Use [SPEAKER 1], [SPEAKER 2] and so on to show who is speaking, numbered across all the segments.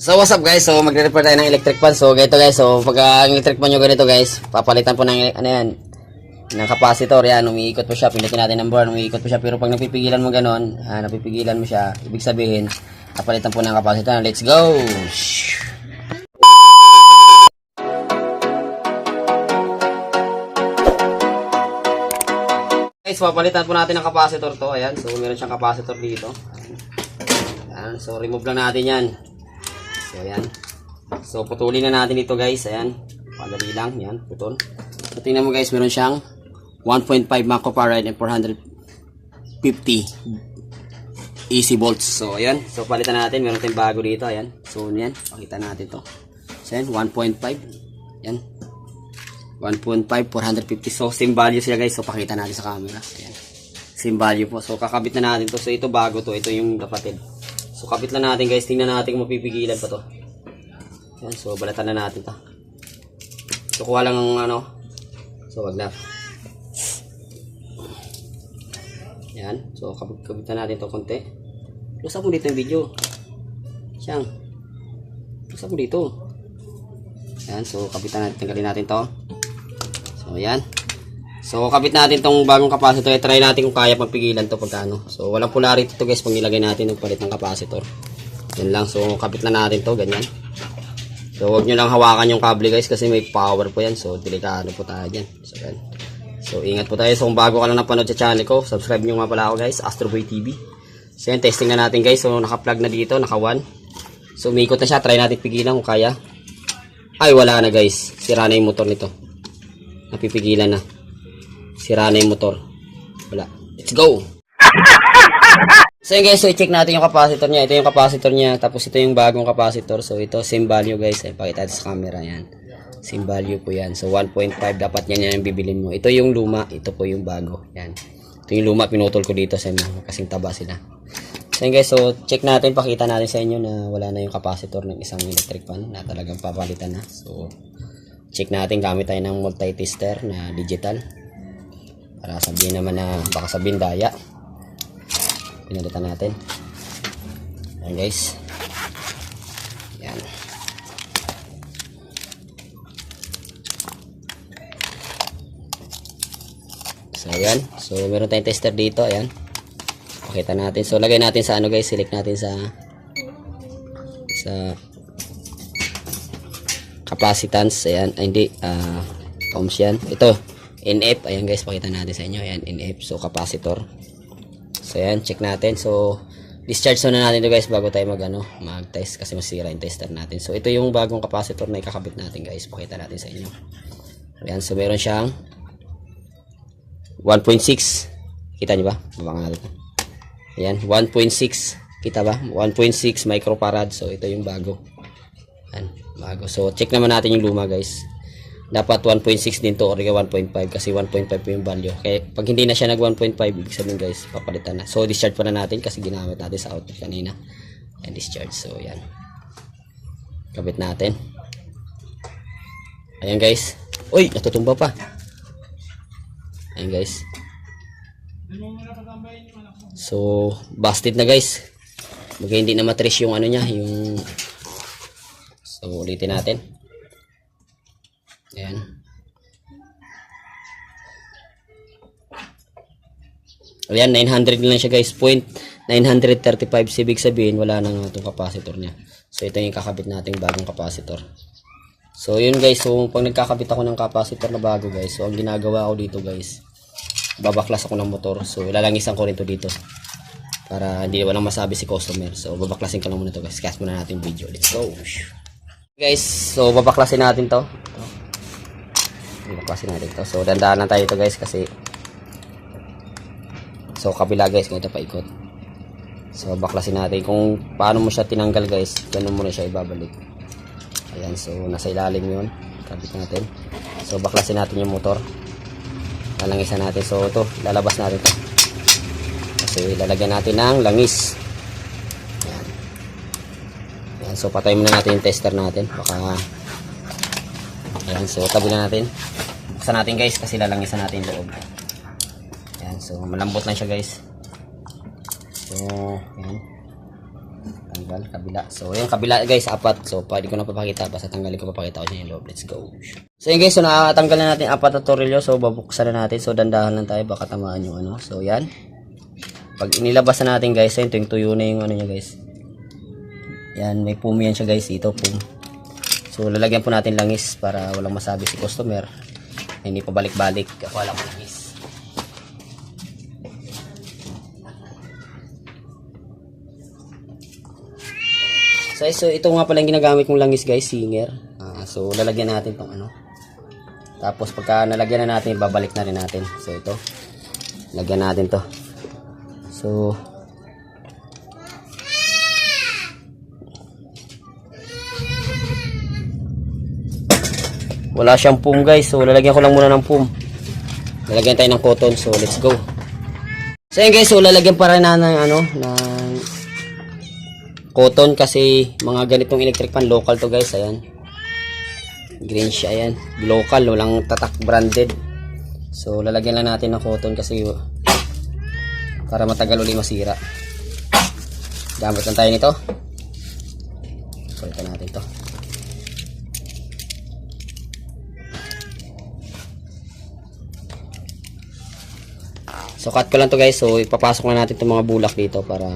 [SPEAKER 1] So what's up guys? So magre-repair tayo ng electric fan. So ganito guys. So pag ah, ang electric fan nyo ganito guys, papalitan po ng ano yan, ng capacitor yan, umiikot po siya, pindutin natin ng bar, umiikot po siya. Pero pag napipigilan mo ganon, ah, napipigilan mo siya, ibig sabihin, papalitan po ng capacitor. Let's go! Guys, papalitan po natin ng capacitor to. Ayan, so meron siyang capacitor dito. Ayan, so remove lang natin yan. So, ayan. So, putulin na natin ito guys. Ayan. Padali lang. Yan, putol. So, tingnan mo guys, meron siyang 1.5 microfarad and 450 AC volts. So, ayan. So, palitan natin. Meron tayong bago dito. Ayan. So, yan. Pakita natin to. So, ayan. 1.5. Yan. 1.5, 450. So, same value siya guys. So, pakita natin sa camera. Ayan. Same value po. So, kakabit na natin to. So, ito bago to. Ito yung kapatid. So, kabit lang natin guys. Tingnan natin kung mapipigilan pa to. Ayan. So, balatan na natin to. So, kuha lang ng ano. So, wag na. Ayan. So, kabit na natin to konti. Close mo dito yung video. Siyang. Close mo dito. Ayan. So, kabitan natin. Tanggalin natin to. So, ayan. So, kabit natin tong bagong capacitor. I-try natin kung kaya pagpigilan to pagkano. So, walang polarity to guys pag nilagay natin ng palit ng capacitor. Yan lang. So, kabit na natin to. Ganyan. So, huwag nyo lang hawakan yung kable guys kasi may power po yan. So, delikado po tayo dyan. So, yan. So, ingat po tayo. So, kung bago ka lang napanood sa channel ko, subscribe nyo nga pala ako guys. Astroboy TV. So, yan. Testing na natin guys. So, naka-plug na dito. Naka-1. So, umikot na siya. Try natin pigilan kung kaya. Ay, wala na guys. Sira na yung motor nito. Napipigilan na. Sira na yung motor. Wala. Let's go! So yun guys, so i-check natin yung capacitor niya. Ito yung capacitor niya. Tapos ito yung bagong capacitor. So ito, same value guys. Ay, pakita natin sa camera yan. Same value po yan. So 1.5 dapat yan yan yung bibilin mo. Ito yung luma. Ito po yung bago. Yan. Ito yung luma. Pinutol ko dito sa inyo. Kasing taba sila. So yun guys, so check natin. Pakita natin sa inyo na wala na yung capacitor ng isang electric fan na talagang papalitan na. So check natin. Gamit tayo ng multi-tester na digital. Para sabihin naman na baka sabihin daya. Pinalitan natin. Ayan guys. Ayan. So ayan. So meron tayong tester dito. Ayan. Pakita natin. So lagay natin sa ano guys. Select natin sa sa capacitance. Ayan. Ay, hindi. ah ohms yan. Ito. NF. Ayan guys. Pakita natin sa inyo. Ayan. NF. So capacitor. So yan, check natin. So discharge na natin ito guys bago tayo mag ano, mag-test kasi masira yung tester natin. So ito yung bagong capacitor na ikakabit natin guys. Pakita natin sa inyo. Ayan, so meron siyang 1.6. Kita niyo ba? Babang natin. Ayan, 1.6. Kita ba? 1.6 microfarad. So ito yung bago. Ayan, bago. So check naman natin yung luma guys. Dapat 1.6 din to or 1.5 kasi 1.5 po yung value. Kaya pag hindi na siya nag 1.5, ibig sabihin guys, papalitan na. So discharge pa na natin kasi ginamit natin sa output kanina. Ayan, discharge. So yan. Kabit natin. Ayan guys. Uy, natutumba pa. Ayan guys. So, busted na guys. Bagay hindi na matrish yung ano niya, yung So, ulitin natin. Ayan. Ayan, 900 lang siya guys. Point 935. Ibig sabihin, wala na nga itong capacitor niya. So, ito yung kakabit nating bagong capacitor. So, yun guys. So, pag nagkakabit ako ng capacitor na bago guys. So, ang ginagawa ko dito guys. Babaklas ako ng motor. So, ilalangisan ko rin to dito. Para hindi walang masabi si customer. So, babaklasin ko lang muna to guys. Cast muna natin video. Let's go. Guys, so babaklasin natin to. Ito. Babaklasin natin to. So, dandaan lang tayo ito guys kasi So, kabila guys, ganito paikot. So, baklasin natin kung paano mo siya tinanggal guys. Ganun mo na siya ibabalik. Ayan, so nasa ilalim yun. Kabit natin. So, baklasin natin yung motor. Lalangisan natin. So, ito, lalabas natin to. Kasi lalagyan natin ng langis. Ayan. Ayan, so patay muna natin yung tester natin. Baka Ayan, so tabi na natin. Buksan natin guys kasi lalangisan natin yung loob. Ayan, so malambot lang siya guys. So, ayan. Tanggal kabila. So, yung kabila guys, apat. So, pwede ko na papakita. Basta tanggalin ko papakita ko niya yung loob. Let's go. So, yun guys, so nakatanggal na natin apat na tornilyo. So, babuksan na natin. So, dandahan lang tayo. Baka tamaan yung ano. So, yan. Pag inilabas na natin guys, ayun, tuwing tuyo na yung ano niya guys. Yan, may pum yan siya guys. Ito, pum. So, lalagyan po natin langis para walang masabi si customer. Hindi pa balik-balik. Wala ko langis. So, so ito nga pala yung ginagamit kong langis guys, singer. Ah, so lalagyan natin tong ano. Tapos pagka nalagyan na natin, babalik na rin natin. So ito. Lagyan natin to. So Wala siyang pum guys. So lalagyan ko lang muna ng pum. Lalagyan tayo ng cotton. So let's go. So yun guys, so lalagyan pa rin na ng ano, ng cotton kasi mga ganitong electric fan local to guys ayan green siya ayan local walang tatak branded so lalagyan lang natin ng cotton kasi para matagal uli masira gamit lang tayo nito palitan natin to so cut ko lang to guys so ipapasok na natin itong mga bulak dito para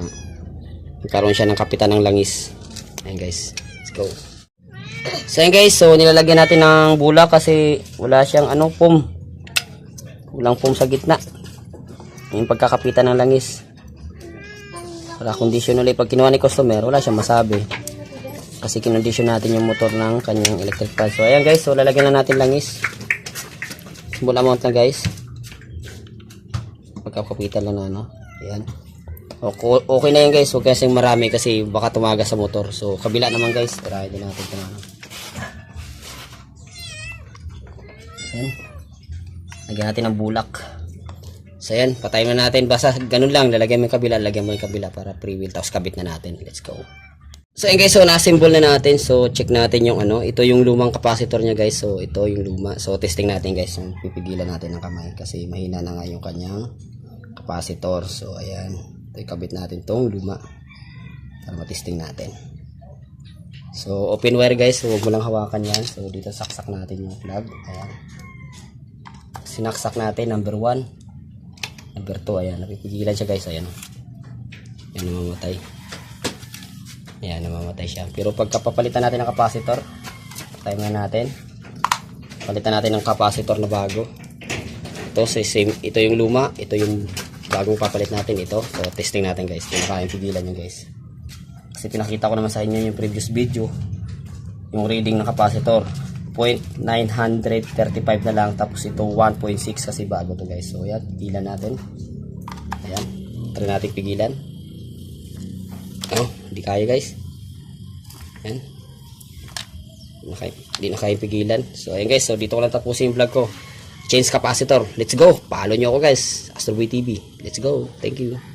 [SPEAKER 1] Nagkaroon siya ng kapitan ng langis. Ayan guys. Let's go. So ayan guys. So nilalagyan natin ng bulak kasi wala siyang ano pum. Walang pum sa gitna. Yung pagkakapitan ng langis. Para condition ulit. Pag kinuha ni customer, wala siyang masabi. Kasi kinondisyon natin yung motor ng kanyang electric fan. So ayan guys. So lalagyan na natin langis. Small amount na guys. Pagkakapitan lang na ano. Ayan. Okay, okay na yan guys. Huwag kasing marami kasi baka tumaga sa motor. So, kabila naman guys. Try din natin ito ano. Ayan. Lagyan natin ng bulak. So, ayan. Patayin na natin. Basta ganun lang. Lalagyan mo yung kabila. Lagyan mo yung kabila para pre-wheel. Tapos kabit na natin. Let's go. So, ayan guys. So, na-assemble na natin. So, check natin yung ano. Ito yung lumang capacitor niya guys. So, ito yung luma. So, testing natin guys. Yung pipigilan natin ng kamay. Kasi mahina na nga yung kanyang capacitor. So, ayan. Ito ikabit natin tong luma para matesting natin. So, open wire guys. So, huwag mo lang hawakan yan. So, dito saksak natin yung plug. Ayan. Sinaksak natin. Number 1. Number 2. Ayan. Napipigilan siya guys. Ayan. Ayan, namamatay. Ayan, namamatay siya. Pero pagka papalitan natin ng capacitor, muna natin. Palitan natin ng capacitor na bago. Ito, same. Ito yung luma. Ito yung bagong papalit natin ito. So, testing natin guys. Kung kayang pigilan nyo guys. Kasi pinakita ko naman sa inyo yung previous video. Yung reading ng capacitor. 0.935 na lang. Tapos ito 1.6 kasi bago to guys. So, yan. Pigilan natin. Ayan. Try natin pigilan. Oh, hindi kaya guys. Ayan. Hindi na kaya pigilan. So, ayan guys. So, dito ko lang tapusin yung vlog ko change capacitor. Let's go. Follow nyo ako guys. Astroboy TV. Let's go. Thank you.